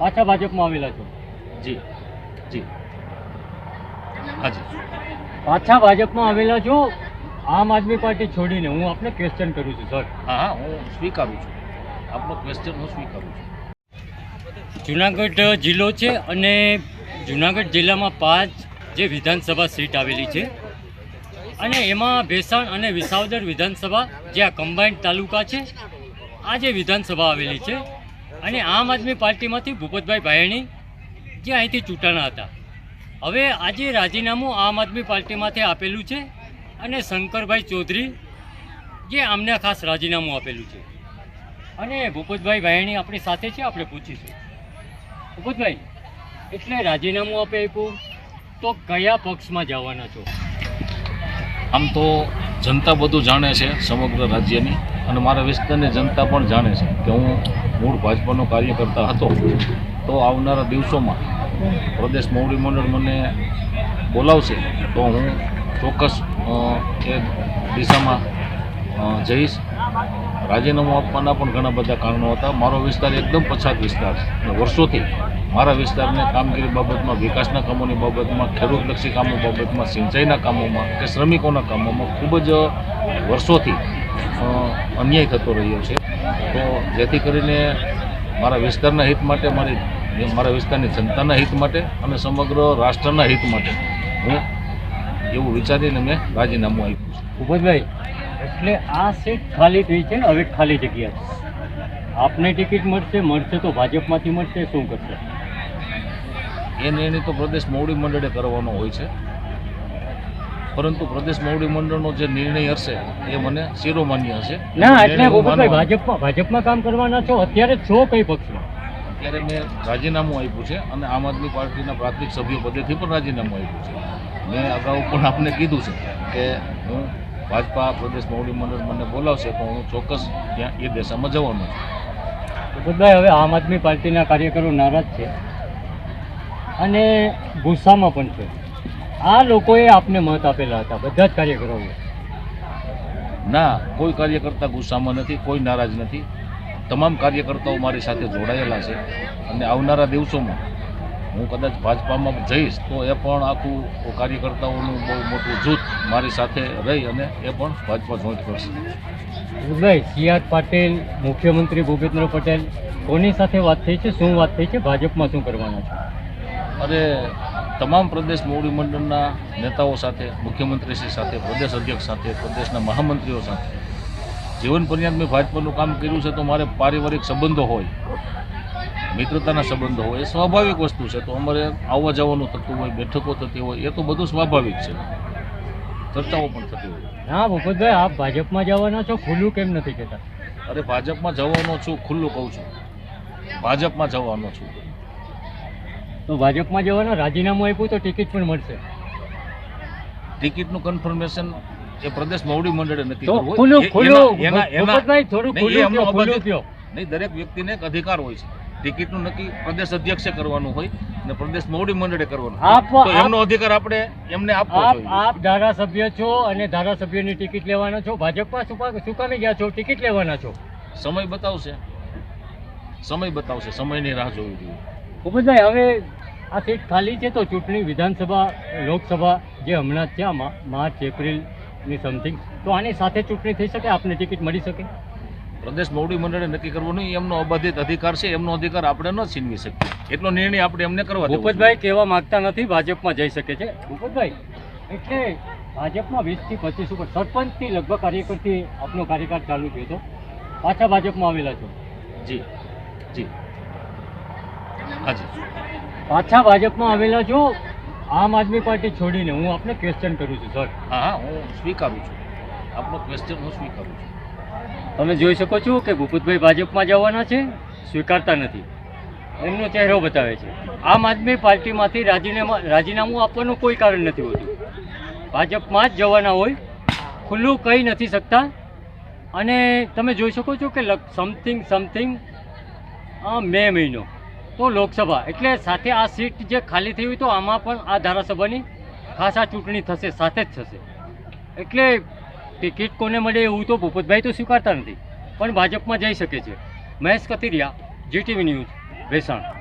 પાછા ભાજપમાં આવેલા છો? જી. જી. હાજી પાછા ભાજપમાં આવેલા છો? આમ આદમી પાર્ટી છોડીને હું આપને ક્વેશ્ચન કરું છું સર હા હા સ્વીકારું છું. આપનો ક્વેશ્ચન હું સ્વીકારું છું. જુનાગઢ જિલ્લો છે અને જુનાગઢ જિલ્લામાં પાંચ જે વિધાનસભા સીટ આવેલી છે અને એમાં ભેસાણ અને વિસાવદર વિધાનસભા જે આ કમ્બાઇન્ડ તાલુકા છે આ જે વિધાનસભા આવેલી છે અને આમ આદમી પાર્ટીમાંથી ભૂપતભાઈ ભાયણી જે અહીંથી ચૂંટાણા હતા. હવે આજે રાજીનામું આમ આદમી પાર્ટીમાંથી આપેલું છે અને શંકરભાઈ ચૌધરી જે આમને ખાસ રાજીનામું આપેલું છે. અને ભૂપતભાઈ ભાયણી આપણી સાથે છે, આપણે પૂછીશું. ભૂપતભાઈ, એટલે રાજીનામું આપે આપ્યું, તો કયા પક્ષમાં જવાના છો? આમ તો જનતા બધું જાણે છે સમગ્ર રાજ્યની, અને મારા વિસ્તારની જનતા પણ જાણે છે કે હું મૂળ ભાજપાનો કાર્યકર્તા હતો, તો આવનારા દિવસોમાં પ્રદેશ મોવડી મંડળ મને બોલાવશે, તો હું ચોક્કસ એ દિશામાં જઈશ. રાજીનામું આપવાના પણ ઘણા બધા કારણો હતા. મારો વિસ્તાર એકદમ પછાત વિસ્તાર છે. વર્ષોથી મારા વિસ્તારને કામગીરી બાબતમાં, વિકાસના કામોની બાબતમાં, ખેડૂતલક્ષી કામો બાબતમાં, સિંચાઈના કામોમાં કે શ્રમિકોના કામોમાં ખૂબ જ વર્ષોથી અન્યાય થતો રહ્યો છે. તો જેથી કરીને મારા વિસ્તારના હિત માટે મારી મારા વિસ્તારની જનતાના હિત માટે અને સમગ્ર રાષ્ટ્રના હિત માટે હું એવું વિચારીને મેં રાજીનામું આપ્યું છે. ભૂપતભાઈ એટલે આ સીટ ખાલી થઈ છે ને હવે ખાલી જગ્યા છે. આપને ટિકિટ મળશે મળશે તો ભાજપમાંથી મળશે શું કરશે? એ નિર્ણય તો પ્રદેશ મોવડી મંડળે કરવાનો હોય છે. પરંતુ પ્રદેશ મોવડી મંડળનો જે નિર્ણય હશે એ મને શિરોમાન્ય હશે. ના એટલે ભાજપમાં ભાજપમાં કામ કરવાના છો અત્યારે છો કઈ પક્ષમાં? અત્યારે મેં રાજીનામું આપ્યું છે અને આમ આદમી પાર્ટીના પ્રાથમિક સભ્ય પદેથી પણ રાજીનામું આપ્યું છે. મેં અગાઉ પણ આપને કીધું છે કે હું ભાજપા પ્રદેશ મોવડી મંડળ મને બોલાવશે તો હું ચોક્કસ ત્યાં એ દિશામાં જવાનો છું. ભૂપતભાઈ હવે આમ આદમી પાર્ટીના કાર્યકરો નારાજ છે અને ગુસ્સામાં પણ છે. આ લોકોએ આપને મત આપેલા હતા. બધા જ કાર્યકરોએ. ના કોઈ કાર્યકર્તા ગુસ્સામાં નથી કોઈ નારાજ નથી. તમામ કાર્યકર્તાઓ મારી સાથે જોડાયેલા છે અને આવનારા દિવસોમાં હું કદાચ ભાજપામાં જઈશ તો એ પણ આખું કાર્યકર્તાઓનું બહુ મોટું જૂથ મારી સાથે રહી અને એ પણ ભાજપા જોઈન્ટ કરશે. ભૂપતભાઈ સી આર પાટીલ મુખ્યમંત્રી ભૂપેન્દ્ર પટેલ કોની સાથે વાત થઈ છે શું વાત થઈ છે ભાજપમાં શું કરવાના છે? અને તમામ પ્રદેશ મોવડી મંડળના નેતાઓ સાથે મુખ્યમંત્રીશ્રી સાથે પ્રદેશ અધ્યક્ષ સાથે પ્રદેશના મહામંત્રીઓ સાથે. જીવન પર્યંત મેં ભાજપાનું કામ કર્યું છે તો મારે પારિવારિક સંબંધો હોય મિત્રતાના સંબંધો હોય એ સ્વાભાવિક વસ્તુ છે. તો અમારે આવવા જવાનું થતું હોય બેઠકો થતી હોય એ તો બધું સ્વાભાવિક છે. ચર્ચાઓ પણ થતી હોય. હા ભૂપતભાઈ આપ ભાજપમાં જવાના છો ખુલ્લું કેમ નથી કહેતા? અરે ભાજપમાં જવાનો છું ખુલ્લું કહું છું. ભાજપમાં જવાનો છું. તો ભાજપમાં જવાના રાજીનામું આપ્યું તો ટિકિટ પણ મળશે. ટિકિટનું કન્ફર્મેશન એ પ્રદેશ મોવડી મંડળે નથી નહીં, દરેક વ્યક્તિને એક અધિકાર હોય છે. ટિકિટનું નક્કી પ્રદેશ અધ્યક્ષે કરવાનું હોય અને પ્રદેશ મોવડી મંડળે કરવાનું તો એમનો અધિકાર આપણે એમને આપવો આપ જોઈએ. આપ ધારાસભ્ય છો અને ધારાસભ્યની ટિકિટ લેવાના છો. ભાજપમાં શું કામે ગયા છો? ટિકિટ લેવાના છો? સમય બતાવશે. સમય બતાવશે. સમયની રાહ જોવી જોઈએ. ભૂપતભાઈ હવે આ સીટ ખાલી છે તો ચૂંટણી વિધાનસભા લોકસભા જે હમણાં ત્યાં માર્ચ એપ્રિલની સમથિંગ તો આની સાથે ચૂંટણી થઈ શકે? આપને ટિકિટ મળી શકે? પ્રદેશ મોવડી મંડળે નક્કી કરવાનું નહીં. એમનો અબાધિત અધિકાર છે. એમનો અધિકાર આપણે ન છીનવી શકીએ. એટલો નિર્ણય આપણે એમને કરવા ભૂપતભાઈ કહેવા માંગતા નથી ભાજપમાં જઈ શકે છે. ભૂપતભાઈ એટલે ભાજપમાં વીસથી પચીસ ઉપર સરપંચથી લગભગ કાર્યકરથી આપનો કાર્યકાળ ચાલુ થયો હતો પાછા ભાજપમાં આવેલા છો? જી જી. હાજી પાછા ભાજપમાં આવેલા છો? આમ આદમી પાર્ટી છોડીને હું આપને ક્વેશ્ચન કરું છું સર હા હા સ્વીકારું છું. આપનો ક્વેશ્ચન હું સ્વીકારું છું. તમે જોઈ શકો છો કે ભૂપતભાઈ ભાજપમાં જવાના છે સ્વીકારતા નથી. એમનો ચહેરો બતાવે છે. આમ આદમી પાર્ટીમાંથી રાજીનામા રાજીનામું આપવાનું કોઈ કારણ નથી હોતું. ભાજપમાં જ જવાના હોય ખુલ્લું કહી નથી શકતા. અને તમે જોઈ શકો છો કે સમથિંગ સમથિંગ મે મહિનો. તો લોકસભા. એટલે સાથે આ સીટ જે ખાલી થઈ હોય તો આમાં પણ આ ધારાસભાની ખાસ ચૂંટણી થશે, સાથે જ થશે. એટલે ટિકિટ કોને મળે એવું તો ભૂપતભાઈ તો સ્વીકારતા નથી. પણ ભાજપમાં જઈ શકે છે. Mahesh Katiriya GTV news, Bhesan.